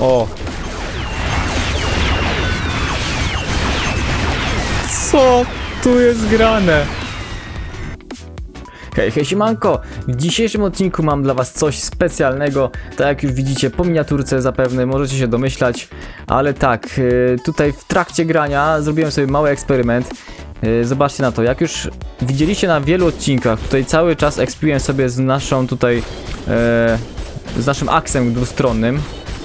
O! Co tu jest grane? Hej, hej, siemanko! W dzisiejszym odcinku mam dla was coś specjalnego. Tak jak już widzicie po miniaturce zapewne możecie się domyślać. Ale tak, y, tutaj w trakcie grania zrobiłem sobie mały eksperyment. Y, Zobaczcie na to, jak już widzieliście na wielu odcinkach, tutaj cały czas ekspiłem sobie z naszą tutaj, e, z naszym aksem dwustronnym,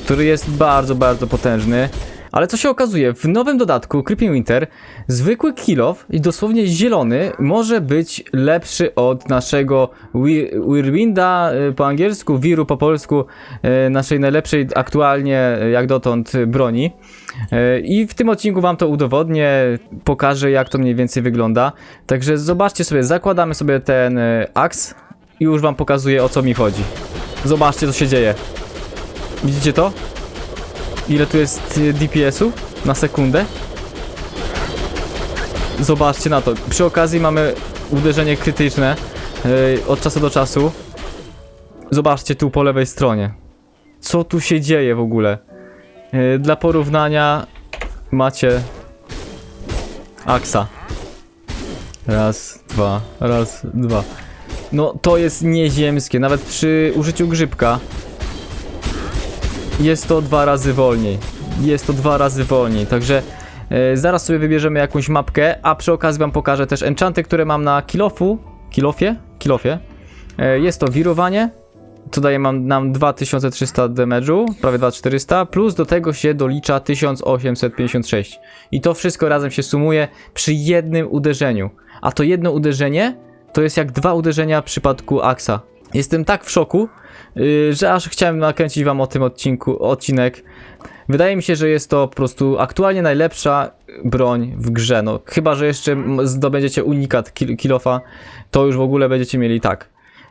który jest bardzo, bardzo potężny. Ale co się okazuje, w nowym dodatku Creeping Winter zwykły kill off i dosłownie zielony może być lepszy od naszego Wi- Whirlwinda y, po angielsku, Wiru po polsku, y, naszej najlepszej aktualnie y, jak dotąd broni. I w tym odcinku wam to udowodnię, pokażę jak to mniej więcej wygląda. Także zobaczcie sobie, zakładamy sobie ten aks i już wam pokazuję o co mi chodzi. Zobaczcie co się dzieje. Widzicie to? Ile tu jest y, DPS-ów na sekundę? Zobaczcie na to. Przy okazji mamy uderzenie krytyczne yy, od czasu do czasu. Zobaczcie tu po lewej stronie. Co tu się dzieje w ogóle? Yy, dla porównania macie Aksa. Raz, dwa, raz, dwa. No to jest nieziemskie. Nawet przy użyciu grzybka jest to dwa razy wolniej. Jest to dwa razy wolniej, także e, zaraz sobie wybierzemy jakąś mapkę, a przy okazji wam pokażę też enchanty, które mam na kilofu, kilofie, kilofie. E, jest to wirowanie, co daje nam 2300 damage'u, prawie 2400, plus do tego się dolicza 1856. I to wszystko razem się sumuje przy jednym uderzeniu. A to jedno uderzenie to jest jak dwa uderzenia w przypadku Axa. Jestem tak w szoku, yy, że aż chciałem nakręcić wam o tym odcinku, odcinek. Wydaje mi się, że jest to po prostu aktualnie najlepsza broń w grze. No, chyba, że jeszcze zdobędziecie unikat kil- kilofa, to już w ogóle będziecie mieli tak.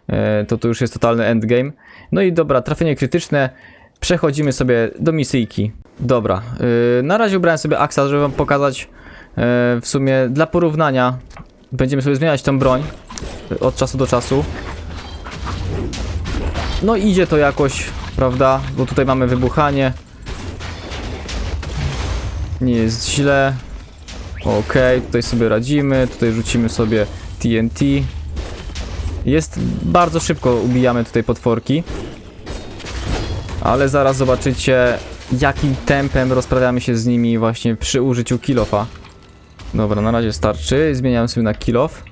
E, to to już jest totalny endgame. No i dobra, trafienie krytyczne. Przechodzimy sobie do misyjki. Dobra, yy, na razie ubrałem sobie Axa, żeby wam pokazać yy, w sumie dla porównania. Będziemy sobie zmieniać tą broń od czasu do czasu. No idzie to jakoś, prawda? Bo tutaj mamy wybuchanie. Nie jest źle. Okej, tutaj sobie radzimy. Tutaj rzucimy sobie TNT. Jest bardzo szybko ubijamy tutaj potworki. Ale zaraz zobaczycie jakim tempem rozprawiamy się z nimi właśnie przy użyciu kilofa. Dobra, na razie starczy. Zmieniam sobie na kilof.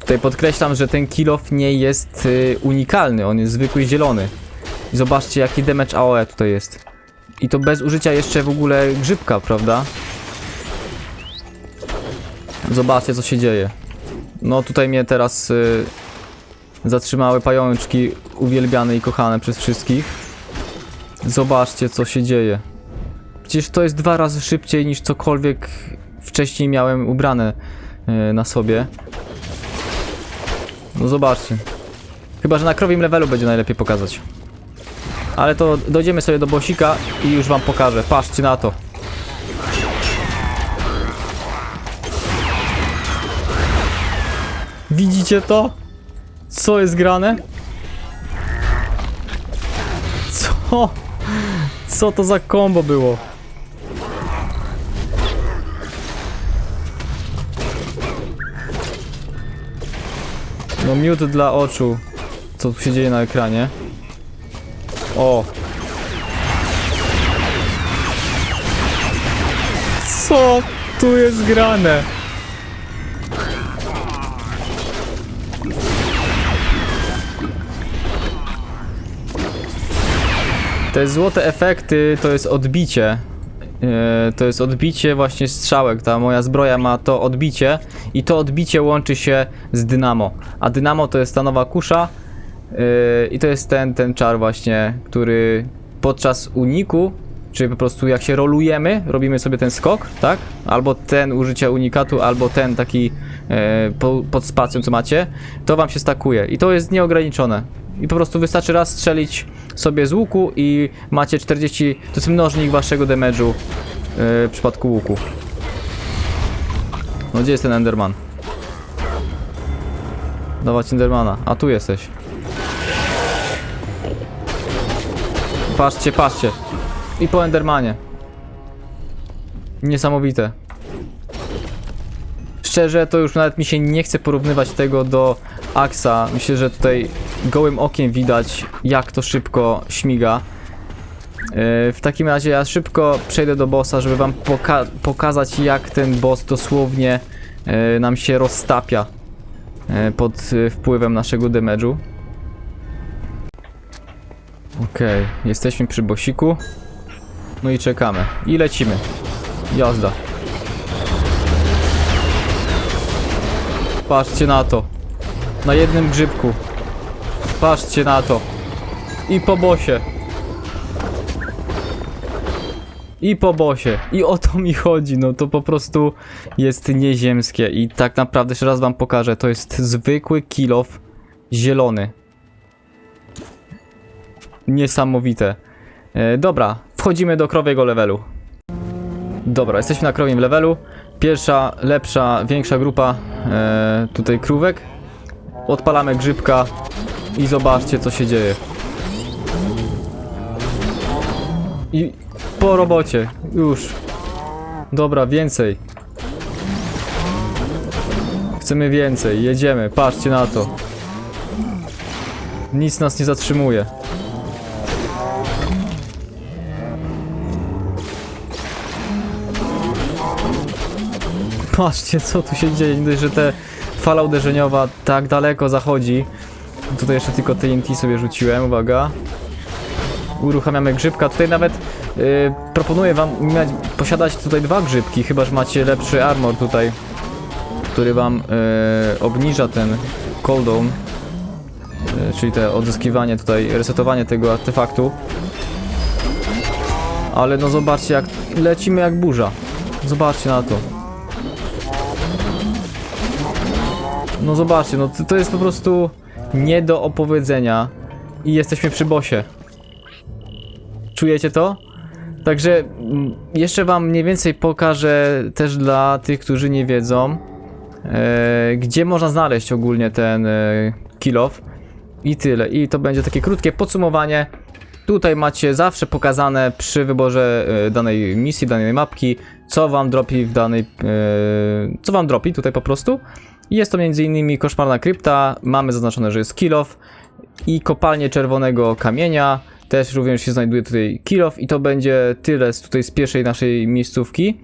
Tutaj podkreślam, że ten kilof nie jest y, unikalny, on jest zwykły zielony. I zobaczcie jaki damage AOE tutaj jest. I to bez użycia jeszcze w ogóle grzybka, prawda? Zobaczcie co się dzieje. No tutaj mnie teraz y, zatrzymały pajączki uwielbiane i kochane przez wszystkich. Zobaczcie co się dzieje. Przecież to jest dwa razy szybciej niż cokolwiek wcześniej miałem ubrane y, na sobie. No zobaczcie. Chyba, że na krowim levelu będzie najlepiej pokazać. Ale to dojdziemy sobie do bosika i już wam pokażę. Patrzcie na to. Widzicie to? Co jest grane? Co? Co to za kombo było? No miód dla oczu. Co tu się dzieje na ekranie? O! Co tu jest grane? Te złote efekty to jest odbicie. E, to jest odbicie właśnie strzałek. Ta moja zbroja ma to odbicie i to odbicie łączy się z dynamo. A dynamo to jest ta nowa kusza e, i to jest ten, ten czar właśnie, który podczas uniku, czy po prostu jak się rolujemy, robimy sobie ten skok, tak? Albo ten użycia unikatu, albo ten taki e, po, pod spacją co macie, to wam się stakuje i to jest nieograniczone. I po prostu wystarczy raz strzelić sobie z łuku i macie 40, to jest mnożnik waszego damage'u yy, w przypadku łuku. No gdzie jest ten Enderman? Dawać Endermana, a tu jesteś. Patrzcie, patrzcie. I po Endermanie. Niesamowite. Szczerze, to już nawet mi się nie chce porównywać tego do Axa. Myślę, że tutaj gołym okiem widać, jak to szybko śmiga. Yy, W takim razie ja szybko przejdę do bossa, żeby wam poka pokazać, jak ten boss dosłownie yy, nam się roztapia yy, pod wpływem naszego damage'u. Okej, jesteśmy przy bosiku. No i czekamy. I lecimy. Jazda. Patrzcie na to. Na jednym grzybku. Patrzcie na to. I po bosie. I po bosie. I o to mi chodzi. No to po prostu jest nieziemskie. I tak naprawdę jeszcze raz wam pokażę. To jest zwykły kilof zielony. Niesamowite. E, dobra, wchodzimy do krowiego levelu. Dobra, jesteśmy na krowim levelu. Pierwsza, lepsza, większa grupa e, tutaj krówek. Odpalamy grzybka i zobaczcie co się dzieje. I po robocie, już. Dobra, więcej. Chcemy więcej, jedziemy, patrzcie na to. Nic nas nie zatrzymuje. Patrzcie, co tu się dzieje. Nie dość, że te fala uderzeniowa tak daleko zachodzi. Tutaj jeszcze tylko TNT sobie rzuciłem, uwaga. Uruchamiamy grzybka. Tutaj nawet y, proponuję wam mieć, posiadać tutaj dwa grzybki, chyba że macie lepszy armor tutaj, który wam y, obniża ten cooldown, y, czyli te odzyskiwanie tutaj, resetowanie tego artefaktu. Ale no zobaczcie jak lecimy jak burza. Zobaczcie na to. No zobaczcie, no to, jest po prostu nie do opowiedzenia i jesteśmy przy bosie. Czujecie to? Także mm, jeszcze wam mniej więcej pokażę też dla tych, którzy nie wiedzą, e, gdzie można znaleźć ogólnie ten e, kill off. I tyle. I to będzie takie krótkie podsumowanie. Tutaj macie zawsze pokazane przy wyborze e, danej misji, danej mapki, co wam dropi w danej. E, co wam dropi tutaj po prostu. Jest to m.in. koszmarna krypta, mamy zaznaczone, że jest kill off i kopalnie czerwonego kamienia. Też również się znajduje tutaj kill off i to będzie tyle z tutaj z pierwszej naszej miejscówki.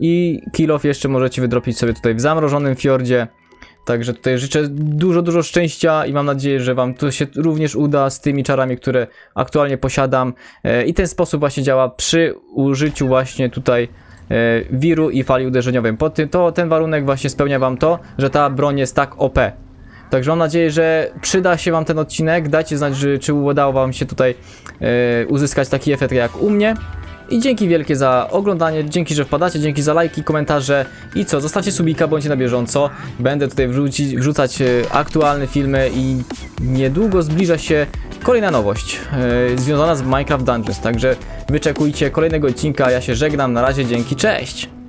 I kill off jeszcze możecie wydropić sobie tutaj w zamrożonym fiordzie. Także tutaj życzę dużo, dużo szczęścia i mam nadzieję, że Wam to się również uda z tymi czarami, które aktualnie posiadam. E, I ten sposób właśnie działa przy użyciu właśnie tutaj wiru i fali uderzeniowej. Po tym, to ten warunek właśnie spełnia Wam to, że ta broń jest tak OP. Także mam nadzieję, że przyda się Wam ten odcinek. Dajcie znać, że, czy udało Wam się tutaj e, uzyskać taki efekt jak u mnie. I dzięki wielkie za oglądanie, dzięki, że wpadacie, dzięki za lajki, komentarze i co, zostawcie subika, bądźcie na bieżąco. Będę tutaj wrzucać e, aktualne filmy i niedługo zbliża się kolejna nowość e, związana z Minecraft Dungeons. Także wyczekujcie kolejnego odcinka, ja się żegnam, na razie, dzięki, cześć!